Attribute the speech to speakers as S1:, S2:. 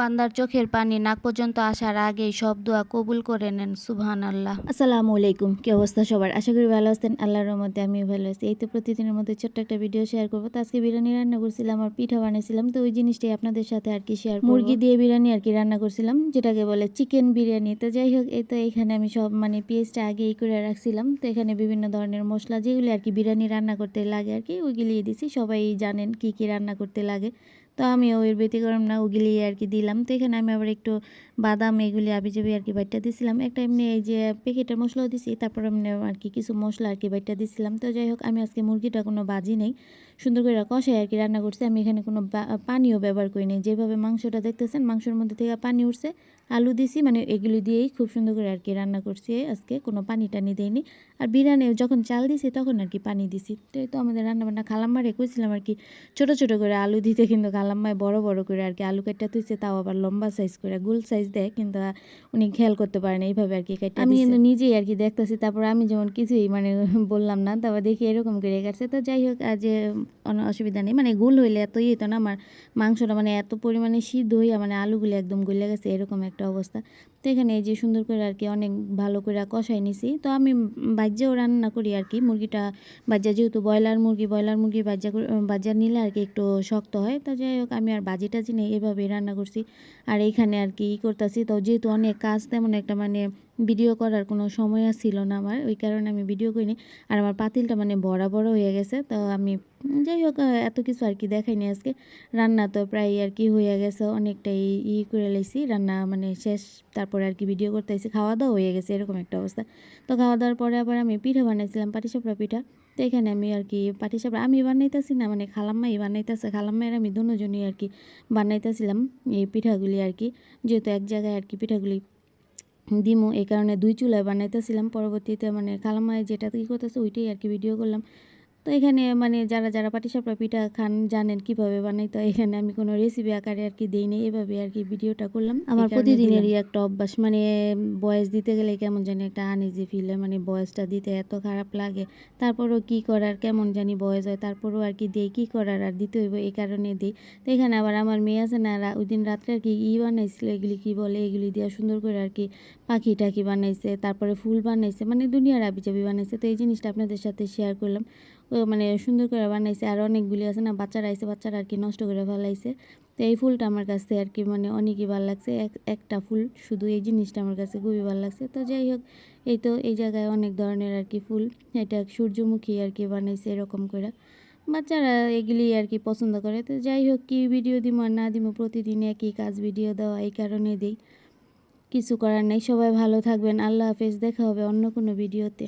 S1: বান্দার চোখের পানি নাক পর্যন্ত আসার আগেই সব দোয়া কবুল করে নেন সুবহান আল্লাহ
S2: আসসালামু আলাইকুম কি অবস্থা সবার? আশা করি ভালো আছেন আল্লাহর রহমতে আমিও ভালো আছি। এই তো প্রতিদিনের মধ্যে ছোট্ট একটা ভিডিও শেয়ার করব। তো আজকে বিরিয়ানি রান্না করছিলাম আর পিঠা বানিয়েছিলাম তো ওই জিনিসটাই আপনাদের সাথে আর কি শেয়ার মুরগি দিয়ে বিরিয়ানি আর কি রান্না করছিলাম যেটাকে বলে চিকেন বিরিয়ানি। তো যাই হোক এই তো এখানে আমি সব মানে পেঁয়াজটা আগে এই করে রাখছিলাম। তো এখানে বিভিন্ন ধরনের মশলা যেগুলি আর কি বিরিয়ানি রান্না করতে লাগে আর কি ওইগুলি দিছি। সবাই জানেন কি কি রান্না করতে লাগে। তো আমি ওই ব্যতিক্রম না, ওগুলি আর কি দিলাম। তো এখানে আমি আবার একটু বাদাম এগুলি আবি চাবি আর কি বাইটটা দিছিলাম। একটা এমনি এই যে প্যাকেটের মশলাও দিছি, তারপর এমনি আর কি কিছু মশলা আর কি বাইটটা দিছিলাম। তো যাই হোক, আমি আজকে মুরগিটা কোনো বাজি নেই। সুন্দর করে কষাই আর কি রান্না করছি। আমি এখানে কোনো পানিও ব্যবহার করি নাই। যেভাবে মাংসটা দেখতেছেন মাংসের মধ্যে থেকে পানি উঠছে। আলু দিছি মানে এগুলি দিয়েই খুব সুন্দর করে আর কি রান্না করছি। আজকে কোনো পানি টানি দেয়নি আর বিরিয়ানি যখন চাল দিছি তখন আর কি পানি দিছি। তো এই তো আমাদের রান্না বান্না খালাম্মারে কইছিলাম আর কি ছোট ছোট করে আলু দিতে কিন্তু খালাম্মায় বড় বড় করে আর কি আলু কাটটা তুইছে তাও আবার লম্বা সাইজ করে গোল সাইজ দেয় কিন্তু উনি খেয়াল করতে পারেন এইভাবে আর কি কাটটা আমি কিন্তু নিজেই আর কি দেখতেছি তারপর আমি যেমন কিছুই মানে বললাম না তারপর দেখি এরকম করে কাটছে। তো যাই হোক আজ অসুবিধা নেই। মানে গোল হইলে এত ইয়ে তো না, আমার মাংসটা মানে এত পরিমাণে সিদ্ধ হইয়া মানে আলুগুলো একদম গলে গেছে, এরকম একটা অবস্থা। তো এখানে এই যে সুন্দর করে আর কি অনেক ভালো করে কষাই নিছি। তো আমি বাজ্যেও রান্না করি আর কি, মুরগিটা বাজ্যা যেহেতু ব্রয়লার মুরগি ব্রয়লার মুরগি বাজ্যা বাজ্যা নিলে আর কি একটু শক্ত হয়। তো যাই হোক, আমি আর বাজি টাজি নেই, এভাবেই রান্না করছি। আর এইখানে আর কি ই করতেছি। তো যেহেতু অনেক কাজ, তেমন একটা মানে ভিডিও করার কোনো সময় ছিল না আমার, ওই কারণে আমি ভিডিও করিনি। আর আমার পাতিলটা মানে বড় বড় হয়ে গেছে, তো আমি যাই হোক এত কিছু আর কি দেখাইনি আজকে। রান্না তো প্রায় আর কি হয়ে গেছে, অনেকটাই ই করে লাইছি রান্না মানে শেষ, তারপরে আর কি ভিডিও করতে এসে খাওয়া দাওয়া হয়ে গেছে, এরকম একটা অবস্থা। তো খাওয়া দাওয়ার পরে আবার আমি পিঠা বানাইছিলাম, পাটিসাপড়া পিঠা। তো এখানে আমি আর কি পাটিসাপড়া, আমি বানাইতেছি না মানে খালাম্মাই বানাইতেছে খালাম্মায়ের আমি দুজনই আর কি বানাইতেছিলাম এই পিঠাগুলি আর কি। যেহেতু এক জায়গায় আর কি পিঠাগুলি দিমু, এই কারণে দুই চুলায় বানাইতেছিলাম। পরবর্তীতে মানে কালামায় যেটা কি করতেছে, ওইটাই আর কি ভিডিও করলাম। তো এখানে মানে যারা যারা পাটিসাপড়া পিঠা খান জানেন কীভাবে বানাই। তো এখানে আমি কোনো রেসিপি আকারে আর কি দিই নি এভাবে আর কি ভিডিওটা করলাম। আমার প্রতিদিনেরই একটা অভ্যাস মানে বয়স দিতে গেলে কেমন জানি একটা আনইজি ফিল হয় মানে বয়সটা দিতে এত খারাপ লাগে। তারপরও কি করার কেমন জানি বয়স হয় তারপরও আর কি দিই কী করার আর দিতে হইব এই কারণে দিই। তো এখানে আবার আমার মেয়ে আছে না ওই দিন রাত্রে আর কি ই বানাইছিল এগুলি কি বলে এগুলি দিয়ে সুন্দর করে আর কি পাখি টাখি বানাইছে তারপরে ফুল বানাইছে মানে দুনিয়ার আবি চাবি বানাইছে। তো এই জিনিসটা আপনাদের সাথে শেয়ার করলাম। মানে সুন্দর করে বানাইছে, আর অনেকগুলি আছে না, বাচ্চারা আইছে, বাচ্চারা আর কি নষ্ট করে ফেলাইছে। তো এই ফুলটা আমার কাছে আর কি মানে অনেকই ভালো লাগছে, এক, একটা ফুল শুধু এই জিনিসটা আমার কাছে খুবই ভালো লাগছে। তো যাই হোক, এই তো এই জায়গায় অনেক ধরনের আর কি ফুল, এটা সূর্যমুখী আর কি বানাইছে এরকম করে। বাচ্চারা এগুলি আর কি পছন্দ করে। তো যাই হোক, কি ভিডিও দিব আর না দিব প্রতিদিন একই কাজ ভিডিও দেওয়া এই কারণে দিই। কিছু করার নেই, সবাই ভালো থাকবেন, আল্লাহ হাফেজ, দেখা হবে অন্য কোনো ভিডিওতে।